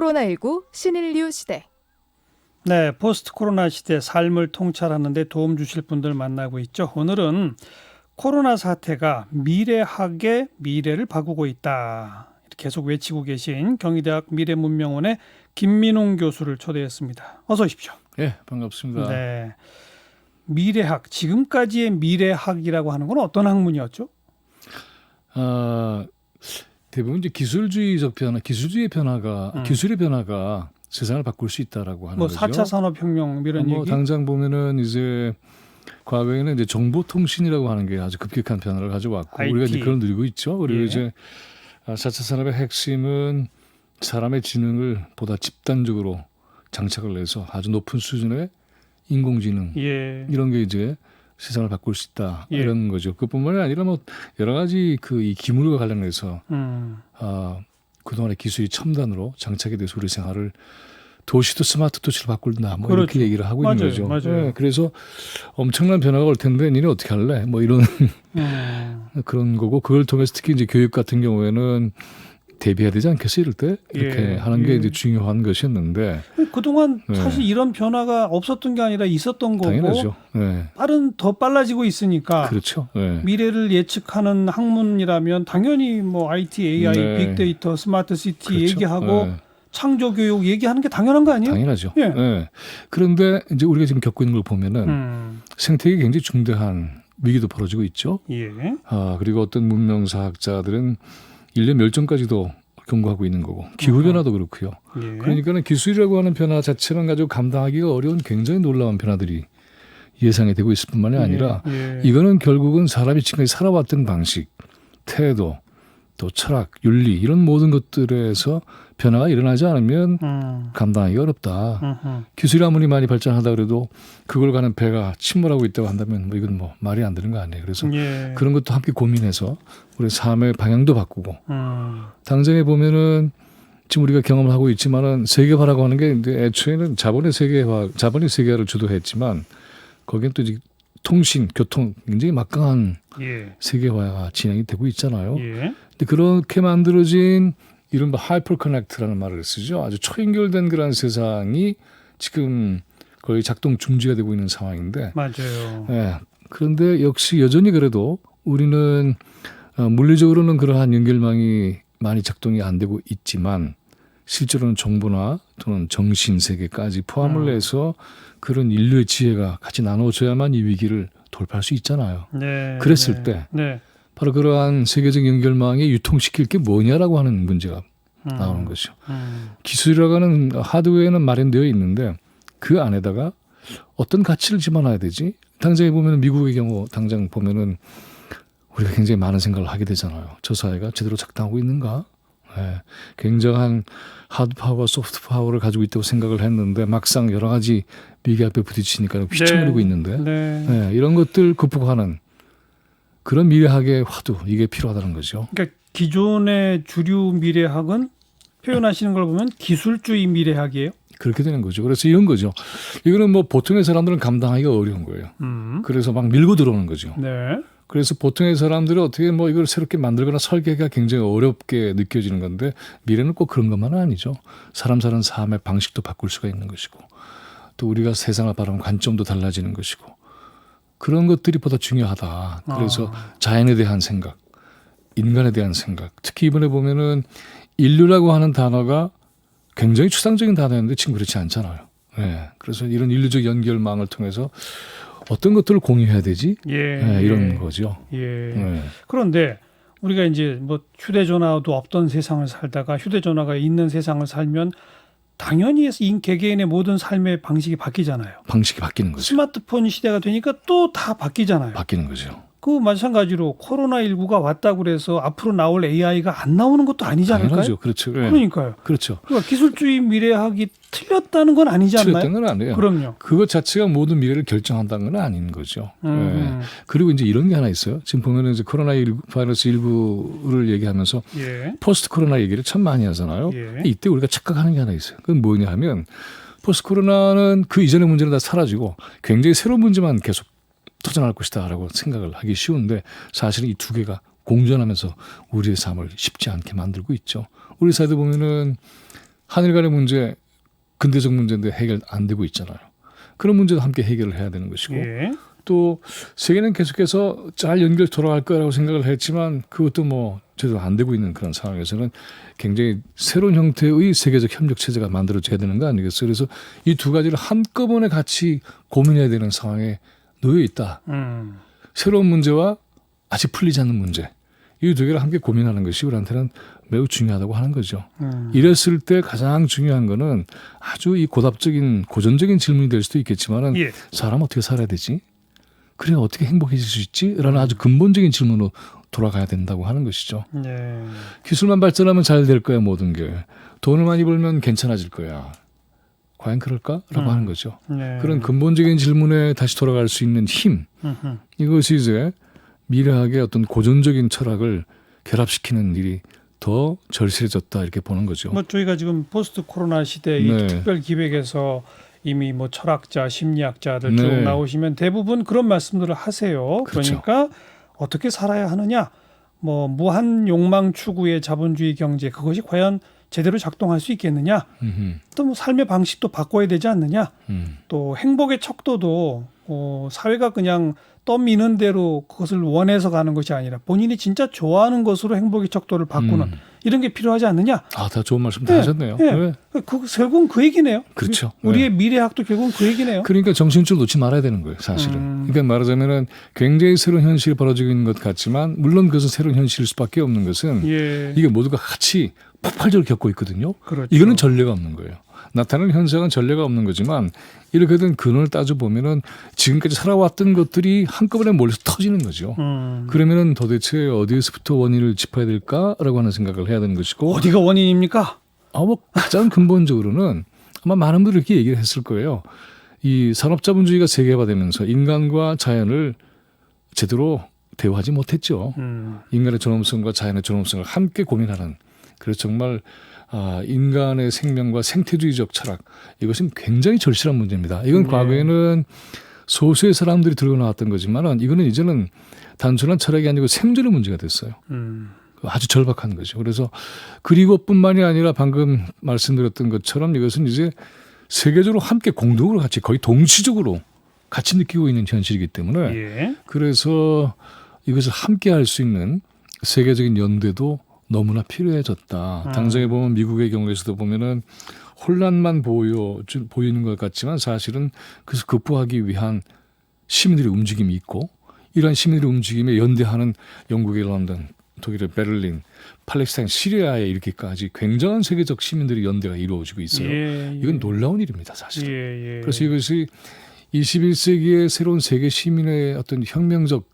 코로나19 신인류 시대. 네, 포스트 코로나 시대 삶을 통찰하는데 도움 주실 분들 만나고 있죠. 오늘은 코로나 사태가 미래학의 미래를 바꾸고 있다. 계속 외치고 계신 경희대학 미래문명원의 김민홍 교수를 초대했습니다. 어서 오십시오. 예, 반갑습니다. 네. 미래학, 지금까지의 미래학이라고 하는 건 어떤 학문이었죠? 아, 대부분 이제 기술주의적 변화, 기술주의 변화가 음. 기술의 변화가 세상을 바꿀 수 있다라고 하는 뭐 거죠. 4차 산업혁명 이런 뭐 얘기? 당장 보면은 이제 과거에는 이제 정보통신이라고 하는 게 아주 급격한 변화를 가져왔고 IT. 우리가 이제 그걸 누리고 있죠. 그리고 예. 이제 4차 산업의 핵심은 사람의 지능을 보다 집단적으로 장착을 해서 아주 높은 수준의 인공지능 예. 이런 게 이제 세상을 바꿀 수 있다 예. 이런 거죠. 그뿐만이 아니라 뭐 여러 가지 그 이 기물과 관련해서 음. 아 그동안의 기술이 첨단으로 장착이 돼서 우리 생활을 도시도 스마트 도시로 바꾼다 뭐 그렇죠. 이렇게 얘기를 하고 맞아요, 있는 거죠. 맞아요. 예, 그래서 엄청난 변화가 올 텐데 니네 어떻게 할래? 뭐 이런 음. 그런 거고 그걸 통해서 특히 이제 교육 같은 경우에는 대비해야 되지 않겠어 이럴 때 이렇게 예, 하는 게 예. 이제 중요한 것이었는데 그동안 네. 사실 이런 변화가 없었던 게 아니라 있었던 거고 당연하죠. 예. 빠른 더 빨라지고 있으니까 그렇죠. 예. 미래를 예측하는 학문이라면 당연히 뭐 IT, AI, 네. 빅데이터, 스마트 시티 그렇죠. 얘기하고 예. 창조 교육 얘기하는 게 당연한 거 아니에요? 당연하죠. 예. 예. 그런데 이제 우리가 지금 겪고 있는 걸 보면은 음. 생태계 굉장히 중대한 위기도 벌어지고 있죠. 예. 아, 그리고 어떤 문명사학자들은 인류 멸종까지도 경고하고 있는 거고 기후 변화도 그렇고요. 예. 그러니까는 기술이라고 하는 변화 자체는 가지고 감당하기가 어려운 굉장히 놀라운 변화들이 예상이 되고 있을 뿐만이 아니라 예. 이거는 결국은 사람이 지금까지 살아왔던 방식, 태도, 또 철학, 윤리 이런 모든 것들에서 변화가 일어나지 않으면 음. 감당하기가 어렵다. 음흠. 기술이 아무리 많이 발전하다 그래도 그걸 가는 배가 침몰하고 있다고 한다면 뭐 이건 뭐 말이 안 되는 거 아니에요. 그래서 예. 그런 것도 함께 고민해서 우리 삶의 방향도 바꾸고 음. 당장에 보면은 지금 우리가 경험을 하고 있지만은 세계화라고 하는 게 애초에는 자본의 세계화, 자본이 세계화를 주도했지만 거기엔 또 이제 통신, 교통 굉장히 막강한 예. 세계화가 진행이 되고 있잖아요. 예. 근데 그렇게 만들어진 이른바 하이퍼 커넥트라는 말을 쓰죠. 아주 초연결된 그런 세상이 지금 거의 작동 중지가 되고 있는 상황인데, 맞아요. 예. 그런데 역시 여전히 그래도 우리는 어, 물리적으로는 그러한 연결망이 많이 작동이 안 되고 있지만 실제로는 정보나 또는 정신 세계까지 포함을 음. 해서 그런 인류의 지혜가 같이 나눠져야만 이 위기를 돌파할 수 있잖아요. 네. 그랬을 네. 때 네. 바로 그러한 세계적 연결망에 유통시킬 게 뭐냐라고 하는 문제가 음. 나오는 거죠. 음. 기술이라고 하는 하드웨어는 마련되어 있는데 그 안에다가 어떤 가치를 집어넣어야 되지? 당장에 보면 미국의 경우 당장 보면은 우리가 굉장히 많은 생각을 하게 되잖아요. 저 사회가 제대로 작동하고 있는가? 예, 굉장한 하드 파워, 소프트 파워를 가지고 있다고 생각을 했는데 막상 여러 가지 위기 앞에 부딪히니까 휘청거리고 네. 있는데 네. 예, 이런 것들 극복하는 그런 미래학의 화두 이게 필요하다는 거죠. 그러니까 기존의 주류 미래학은 표현하시는 걸 보면 기술주의 미래학이에요. 그렇게 되는 거죠. 그래서 이런 거죠. 이거는 뭐 보통의 사람들은 감당하기가 어려운 거예요. 음. 그래서 막 밀고 들어오는 거죠. 네. 그래서 보통의 사람들은 어떻게 뭐 이걸 새롭게 만들거나 설계가 굉장히 어렵게 느껴지는 건데 미래는 꼭 그런 것만은 아니죠. 사람 사는 삶의 방식도 바꿀 수가 있는 것이고 또 우리가 세상을 바라보는 관점도 달라지는 것이고 그런 것들이 보다 중요하다. 그래서 아. 자연에 대한 생각, 인간에 대한 생각. 특히 이번에 보면은 인류라고 하는 단어가 굉장히 추상적인 단어였는데 지금 그렇지 않잖아요. 네. 그래서 이런 인류적 연결망을 통해서 어떤 것들을 공유해야 되지? 예. 네, 이런 예. 거죠. 예. 네. 그런데 우리가 이제 뭐 휴대전화도 없던 세상을 살다가 휴대전화가 있는 세상을 살면 당연히 인 개개인의 모든 삶의 방식이 바뀌잖아요. 방식이 바뀌는 거죠. 스마트폰 시대가 되니까 또 다 바뀌잖아요. 바뀌는 거죠. 그 마찬가지로 코로나 19가 왔다고 그래서 앞으로 나올 AI가 안 나오는 것도 아니지 않을까요? 당연하죠. 그렇죠. 네. 그러니까요. 그렇죠. 그러니까 기술주의 미래학이 틀렸다는 건 아니지 않나요? 틀렸던 건 아니에요. 그럼요. 그것 자체가 모든 미래를 결정한다는 건 아닌 거죠. 네. 음. 그리고 이제 이런 게 하나 있어요. 지금 보면은 이제 코로나 19 바이러스 19를 얘기하면서 예. 포스트 코로나 얘기를 참 많이 하잖아요. 예. 이때 우리가 착각하는 게 하나 있어요. 그건 뭐냐 하면 포스트 코로나는 그 이전의 문제는 다 사라지고 굉장히 새로운 문제만 계속 터져나갈 것이다라고 생각을 하기 쉬운데 사실은 이 두 개가 공존하면서 우리의 삶을 쉽지 않게 만들고 있죠. 우리 사회도 보면은 한일 간의 문제 근대적 문제인데 해결 안 되고 있잖아요. 그런 문제도 함께 해결을 해야 되는 것이고 예. 또 세계는 계속해서 잘 연결 돌아갈 거라고 생각을 했지만 그것도 뭐 제대로 안 되고 있는 그런 상황에서는 굉장히 새로운 형태의 세계적 협력 체제가 만들어져야 되는 거 아니겠어요? 그래서 이 두 가지를 한꺼번에 같이 고민해야 되는 상황에 놓여 있다. 음. 새로운 문제와 아직 풀리지 않는 문제. 이 두 개를 함께 고민하는 것이 우리한테는 매우 중요하다고 하는 거죠. 음. 이랬을 때 가장 중요한 거는 아주 이 고답적인 고전적인 질문이 될 수도 있겠지만은 예. 사람 어떻게 살아야 되지? 그래 어떻게 행복해질 수 있지? 라는 아주 근본적인 질문으로 돌아가야 된다고 하는 것이죠. 예. 기술만 발전하면 잘 될 거야 모든 게. 돈을 많이 벌면 괜찮아질 거야. 과연 그럴까? 라고 음. 하는 거죠. 예. 그런 근본적인 질문에 다시 돌아갈 수 있는 힘. 음흠. 이것이 이제 미래학의 어떤 고전적인 철학을 결합시키는 일이 더 절실해졌다 이렇게 보는 거죠. 뭐 저희가 지금 포스트 코로나 시대 이 네. 특별 기획에서 이미 뭐 철학자, 심리학자들 쭉 네. 나오시면 대부분 그런 말씀들을 하세요. 그 그렇죠. 러니까 어떻게 살아야 하느냐, 뭐 무한 욕망 추구의 자본주의 경제 그것이 과연 제대로 작동할 수 있겠느냐, 또 뭐 삶의 방식도 바꿔야 되지 않느냐, 음. 또 행복의 척도도 어, 사회가 그냥 떠미는 대로 그것을 원해서 가는 것이 아니라 본인이 진짜 좋아하는 것으로 행복의 척도를 바꾸는 음. 이런 게 필요하지 않느냐. 아, 다 좋은 말씀 다 네, 하셨네요. 네. 네. 그, 그 결국은 그 얘기네요. 그렇죠. 우리의 미래학도 결국은 그 얘기네요. 그러니까 정신줄 놓지 말아야 되는 거예요, 사실은. 음. 그러니까 말하자면은 굉장히 새로운 현실이 벌어지고 있는 것 같지만 물론 그것은 새로운 현실일 수밖에 없는 것은 예, 이게 모두가 같이 폭발적으로 겪고 있거든요. 그렇죠. 이거는 전례가 없는 거예요. 나타나는 현상은 전례가 없는 거지만 이렇게 된 근원을 따져 보면은 지금까지 살아왔던 것들이 한꺼번에 몰려서 터지는 거죠. 음. 그러면은 도대체 어디에서부터 원인을 짚어야 될까라고 하는 생각을 해야 되는 것이고 어디가 원인입니까? 아, 뭐 가장 근본적으로는 아마 많은 분들이 이렇게 얘기를 했을 거예요. 이 산업자본주의가 세계화되면서 인간과 자연을 제대로 대우하지 못했죠. 음. 인간의 존엄성과 자연의 존엄성을 함께 고민하는 그래서 정말 아, 인간의 생명과 생태주의적 철학 이것은 굉장히 절실한 문제입니다. 이건 네. 과거에는 소수의 사람들이 들고 나왔던 거지만은 이거는 이제는 단순한 철학이 아니고 생존의 문제가 됐어요. 음. 아주 절박한 거죠. 그래서 그리고뿐만이 아니라 방금 말씀드렸던 것처럼 이것은 이제 세계적으로 함께 공동으로 같이 거의 동시적으로 같이 느끼고 있는 현실이기 때문에 예. 그래서 이것을 함께 할 수 있는 세계적인 연대도 너무나 필요해졌다. 음. 당장에 보면 미국의 경우에서도 보면은 혼란만 보여 주- 보이는 것 같지만 사실은 그래서 극복하기 위한 시민들의 움직임이 있고 이러한 시민들의 움직임에 연대하는 영국의 런던, 독일의 베를린, 팔레스타인, 시리아에 이렇게까지 굉장한 세계적 시민들의 연대가 이루어지고 있어요. 예, 예. 이건 놀라운 일입니다, 사실. 은 예, 예. 그래서 이것이 21세기의 새로운 세계 시민의 어떤 혁명적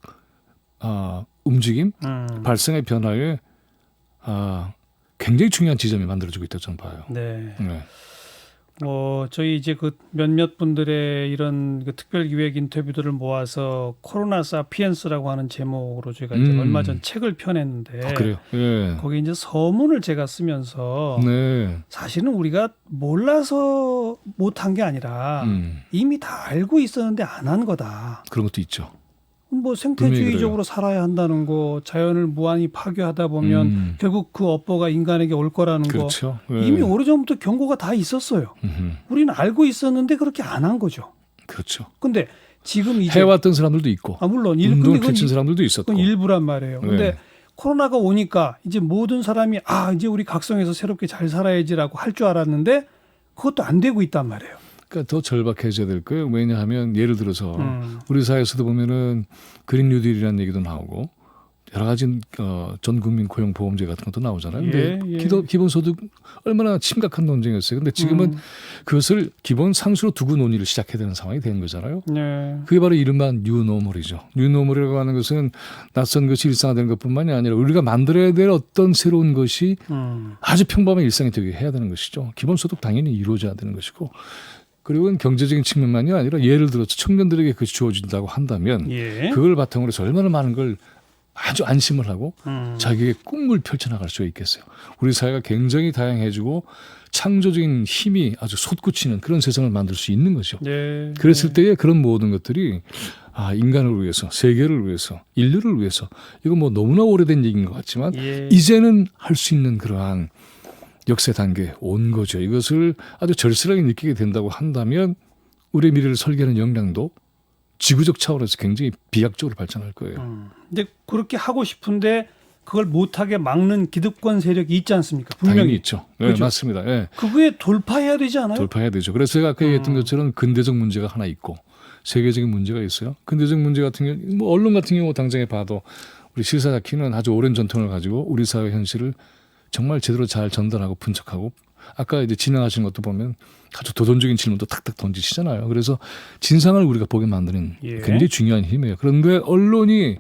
아, 움직임, 음. 발생의 변화에 아, 굉장히 중요한 지점이 만들어지고 있다고 저는 봐요. 네. 네. 뭐 저희 이제 그 몇몇 분들의 이런 그 특별 기획 인터뷰들을 모아서 코로나 사피엔스라고 하는 제목으로 저희가 이제 음. 얼마 전 책을 펴냈는데 아, 그래요. 예. 거기 이제 서문을 제가 쓰면서 네. 사실은 우리가 몰라서 못한 게 아니라 음, 이미 다 알고 있었는데 안 한 거다. 그런 것도 있죠. 뭐 생태주의적으로 살아야 한다는 거, 자연을 무한히 파괴하다 보면 음, 결국 그 업보가 인간에게 올 거라는 그렇죠. 거 예. 이미 오래전부터 경고가 다 있었어요. 음흠, 우리는 알고 있었는데 그렇게 안 한 거죠. 그렇죠. 근데 지금 이제 해왔던 사람들도 있고 아 물론 일, 그건, 펼친 사람들도 있었고. 일부란 말이에요. 근데 네. 코로나가 오니까 이제 모든 사람이 아 이제 우리 각성해서 새롭게 잘 살아야지라고 할 줄 알았는데 그것도 안 되고 있단 말이에요. 그러니까 더 절박해져야 될 거예요. 왜냐하면 예를 들어서 음. 우리 사회에서도 보면은 그린 뉴딜이라는 얘기도 나오고 여러 가지 어, 전 국민 고용 보험제 같은 것도 나오잖아요. 근데 예, 예. 기도, 기본 소득 얼마나 심각한 논쟁이었어요. 근데 지금은 음. 그것을 기본 상수로 두고 논의를 시작해야 되는 상황이 된 거잖아요. 네. 그게 바로 이른바 뉴노멀이죠. 뉴노멀이라고 하는 것은 낯선 것이 일상화되는 것뿐만이 아니라 우리가 만들어야 될 어떤 새로운 것이 음. 아주 평범한 일상이 되게 해야 되는 것이죠. 기본 소득 당연히 이루어져야 되는 것이고 그리고 경제적인 측면만이 아니라 예를 들어서 청년들에게 그것이 주어진다고 한다면 예. 그걸 바탕으로 해서 얼마나 많은 걸 아주 안심을 하고 음. 자기의 꿈을 펼쳐나갈 수가 있겠어요. 우리 사회가 굉장히 다양해지고 창조적인 힘이 아주 솟구치는 그런 세상을 만들 수 있는 거죠. 네. 그랬을 때에 그런 모든 것들이 아, 인간을 위해서, 세계를 위해서, 인류를 위해서 이거 뭐 너무나 오래된 얘기인 것 같지만 예. 이제는 할 수 있는 그러한 역세 단계에 온 거죠. 이것을 아주 절실하게 느끼게 된다고 한다면 우리의 미래를 설계하는 역량도 지구적 차원에서 굉장히 비약적으로 발전할 거예요. 음. 근데 그렇게 하고 싶은데 그걸 못하게 막는 기득권 세력이 있지 않습니까? 당연히 분명히 있죠. 네, 그죠? 맞습니다. 예. 그거에 돌파해야 되지 않아요? 돌파해야 되죠. 그래서 제가 아까 얘기했던 음. 것처럼 근대적 문제가 하나 있고 세계적인 문제가 있어요. 근대적 문제 같은 경우, 뭐 언론 같은 경우 당장에 봐도 우리 실사자키는 아주 오랜 전통을 가지고 우리 사회 현실을 정말 제대로 잘 전달하고 분석하고 아까 이제 진행하시는 것도 보면 아주 도전적인 질문도 탁탁 던지시잖아요. 그래서 진상을 우리가 보게 만드는 예. 굉장히 중요한 힘이에요. 그런데 언론이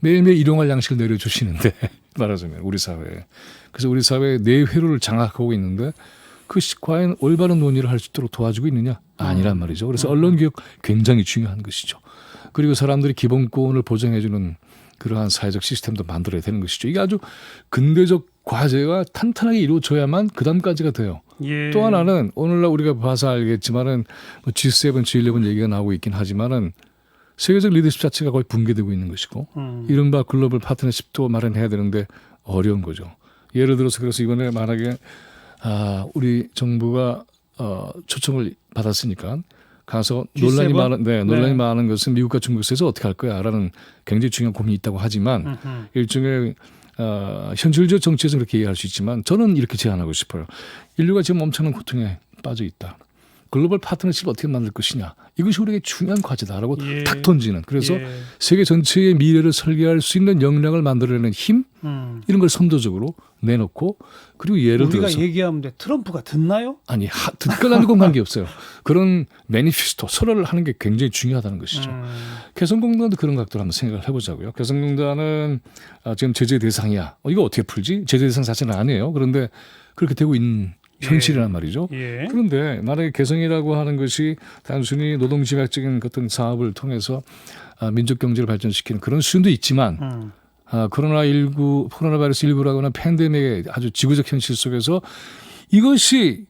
매일매일 일용할 양식을 내려주시는데 말하자면 우리 사회에 그래서 우리 사회의 내회로를 장악하고 있는데 그 시- 과연 올바른 논의를 할 수 있도록 도와주고 있느냐 아니란 말이죠. 그래서 언론 개혁 굉장히 중요한 것이죠. 그리고 사람들이 기본권을 보장해주는 그러한 사회적 시스템도 만들어야 되는 것이죠. 이게 아주 근대적 과제가 탄탄하게 이루어져야만 그 다음까지가 돼요. 예. 또 하나는 오늘날 우리가 봐서 알겠지만은 뭐 G7, G11 얘기가 나오고 있긴 하지만은 세계적 리더십 자체가 거의 붕괴되고 있는 것이고 음. 이른바 글로벌 파트너십도 마련해야 되는데 어려운 거죠. 예를 들어서 그래서 이번에 만약에 아 우리 정부가 어 초청을 받았으니까 가서 논란이 G7? 많은 네, 논란이 네. 많은 것은 미국과 중국에서 어떻게 할 거야라는 굉장히 중요한 고민이 있다고 하지만 음흠. 일종의 어, 현실적 정치에서 그렇게 이해할 수 있지만 저는 이렇게 제안하고 싶어요. 인류가 지금 엄청난 고통에 빠져 있다. 글로벌 파트너십을 어떻게 만들 것이냐. 이것이 우리에게 중요한 과제다라고 예. 탁 던지는. 그래서 예. 세계 전체의 미래를 설계할 수 있는 역량을 만들어내는 힘 음. 이런 걸 선도적으로 내놓고 그리고 예를 우리가 들어서 얘기하면 돼. 트럼프가 듣나요? 아니 하, 듣거나 건 관계 없어요. 그런 매니피스토 설화를 하는 게 굉장히 중요하다는 것이죠. 음. 개성공단도 그런 각도로 한번 생각을 해보자고요. 개성공단은 아, 지금 제재 대상이야. 어, 이거 어떻게 풀지? 제재 대상 자체는 아니에요. 그런데 그렇게 되고 있는 현실이란 말이죠. 예. 그런데 만약에 개성이라고 하는 것이 단순히 노동 집약적인 어떤 사업을 통해서 아, 민족 경제를 발전시키는 그런 수준도 있지만 음. 아, 코로나 19, 코로나 바이러스 19라고는 팬데믹의 아주 지구적 현실 속에서 이것이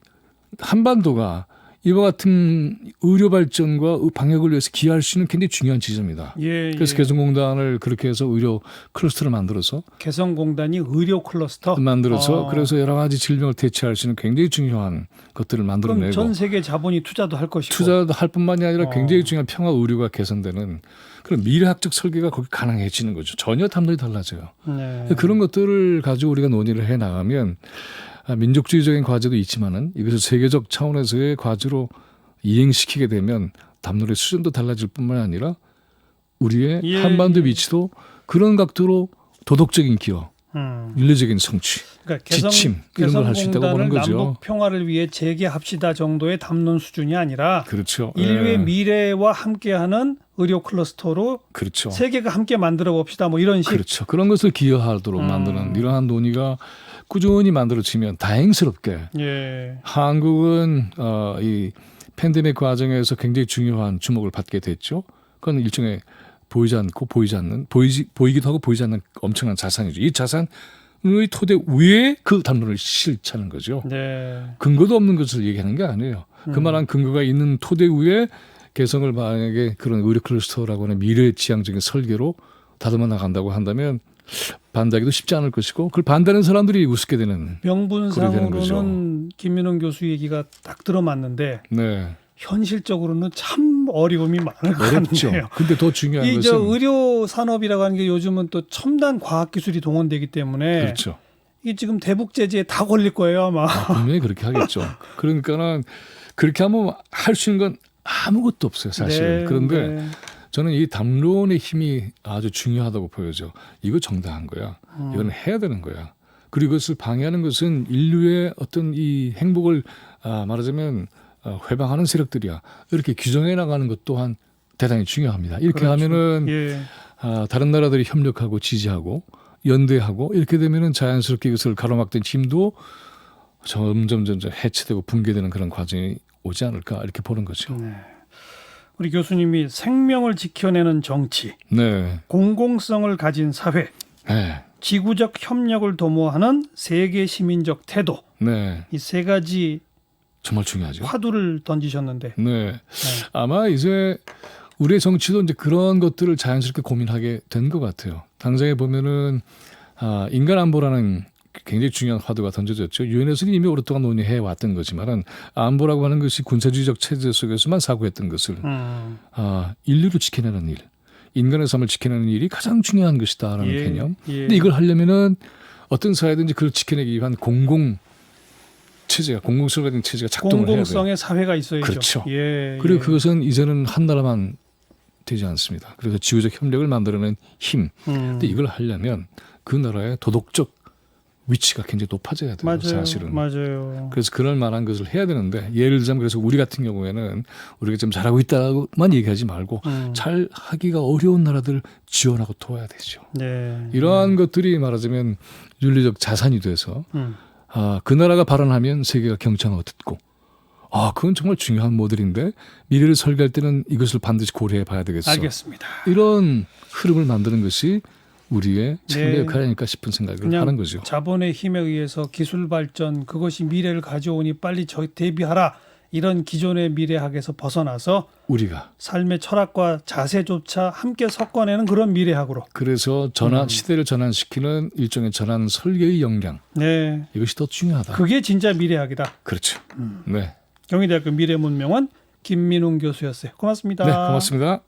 한반도가 이와 같은 의료 발전과 방역을 위해서 기여할 수 있는 굉장히 중요한 지점이다. 예. 그래서 예. 개성공단을 그렇게 해서 의료 클러스터를 만들어서 개성공단이 의료 클러스터 만들어서 어. 그래서 여러 가지 질병을 대체할 수 있는 굉장히 중요한 것들을 만들어내고 전 세계 자본이 투자도 할 것이고 투자도 할 뿐만이 아니라 어. 굉장히 중요한 평화 의료가 개선되는 그런 미래학적 설계가 거기 가능해지는 거죠. 전혀 담론이 달라져요. 네. 그런 것들을 가지고 우리가 논의를 해 나가면 아, 민족주의적인 과제도 있지만은 이것을 세계적 차원에서의 과제로 이행시키게 되면 담론의 수준도 달라질 뿐만 아니라 우리의 예, 한반도 예. 위치도 그런 각도로 도덕적인 기여, 음. 윤리적인 성취, 그러니까 개성, 지침 이런 걸 할 수 있다고 보는 거죠. 남북 평화를 위해 재개합시다 정도의 담론 수준이 아니라 그렇죠. 인류의 예, 미래와 함께하는 의료 클러스터로 그렇죠. 세계가 함께 만들어 봅시다. 뭐 이런 식. 그렇죠. 그런 것을 기여하도록 음. 만드는 이러한 논의가 꾸준히 만들어지면 다행스럽게 예. 한국은 어, 이 팬데믹 과정에서 굉장히 중요한 주목을 받게 됐죠. 그건 일종의 보이지 않고 보이지 않는 보이지 보이기도 하고 보이지 않는 엄청난 자산이죠. 이 자산의 토대 위에 그 담론을 실차는 거죠. 네. 근거도 없는 것을 얘기하는 게 아니에요. 음. 그만한 근거가 있는 토대 위에 개성을 만약에 그런 의료 클러스터라고 하는 미래 지향적인 설계로 다듬어 나간다고 한다면 반대하기도 쉽지 않을 것이고 그걸 반대하는 사람들이 우습게 되는 명분상으로는 김민원 교수 얘기가 딱 들어맞는데 네 현실적으로는 참 어려움이 많을 것 어렵죠. 같네요. 근데 더 중요한 이 것은 저 의료 산업이라고 하는 게 요즘은 또 첨단 과학 기술이 동원되기 때문에 그렇죠. 이 지금 대북 제재에 다 걸릴 거예요 아마. 분명히 그렇게 하겠죠. 그러니까는 그렇게 하면 할 수 있는 건 아무것도 없어요, 사실. 네, 그런데 네. 저는 이 담론의 힘이 아주 중요하다고 보여져. 이거 정당한 거야. 음. 이건 해야 되는 거야. 그리고 이것을 방해하는 것은 인류의 어떤 이 행복을 아, 말하자면 어, 회방하는 세력들이야. 이렇게 규정해 나가는 것 또한 대단히 중요합니다. 이렇게 그렇죠. 하면은 예. 아, 다른 나라들이 협력하고 지지하고 연대하고 이렇게 되면은 자연스럽게 이것을 가로막던 힘도 점점 점점 해체되고 붕괴되는 그런 과정이 오지 않을까 이렇게 보는 거죠. 네. 우리 교수님이 생명을 지켜내는 정치, 네, 공공성을 가진 사회, 네, 지구적 협력을 도모하는 세계 시민적 태도 네, 이 세 가지 정말 중요하죠. 화두를 던지셨는데. 네, 아마 이제 우리의 정치도 이제 그런 것들을 자연스럽게 고민하게 된 것 같아요. 당장에 보면은 아, 인간 안보라는 굉장히 중요한 화두가 던져졌죠. 유엔에서는 이미 오랫동안 논의해 왔던 거지만은 안보라고 하는 것이 군사주의적 체제 속에서만 사고했던 것을 음. 아, 인류를 지켜내는 일, 인간의 삶을 지켜내는 일이 가장 중요한 것이다라는 예, 개념. 예. 근데 이걸 하려면은 어떤 사회든지 그걸 지켜내기 위한 공공 체제가 공공성적인 체제가 작동을 해야 돼요. 공공성의 사회가 있어야죠. 그렇죠. 예, 그리고 예. 그것은 이제는 한 나라만 되지 않습니다. 그래서 지구적 협력을 만들어낸 힘. 음. 근데 이걸 하려면 그 나라의 도덕적 위치가 굉장히 높아져야 돼요. 맞아요. 사실은. 맞아요. 그래서 그럴 만한 것을 해야 되는데 예를 들자면 그래서 우리 같은 경우에는 우리가 좀 잘하고 있다고만 얘기하지 말고 음. 잘 하기가 어려운 나라들 지원하고 도와야 되죠. 네. 이러한 것들이 말하자면 윤리적 자산이 돼서 음. 아, 그 나라가 발언하면 세계가 경청하고 듣고 아, 그건 정말 중요한 모델인데 미래를 설계할 때는 이것을 반드시 고려해 봐야 되겠어. 알겠습니다. 이런 흐름을 만드는 것이 우리의 책임의 네. 역할이 아닐까 싶은 생각을 그냥 하는 거죠. 자본의 힘에 의해서 기술 발전 그것이 미래를 가져오니 빨리 저 대비하라 이런 기존의 미래학에서 벗어나서 우리가 삶의 철학과 자세조차 함께 섞어내는 그런 미래학으로. 그래서 전환 음. 시대를 전환시키는 일종의 전환 설계의 역량 네, 이것이 더 중요하다. 그게 진짜 미래학이다. 그렇죠. 음. 네. 경희대학교 미래문명원 김민웅 교수였어요. 고맙습니다. 네, 고맙습니다.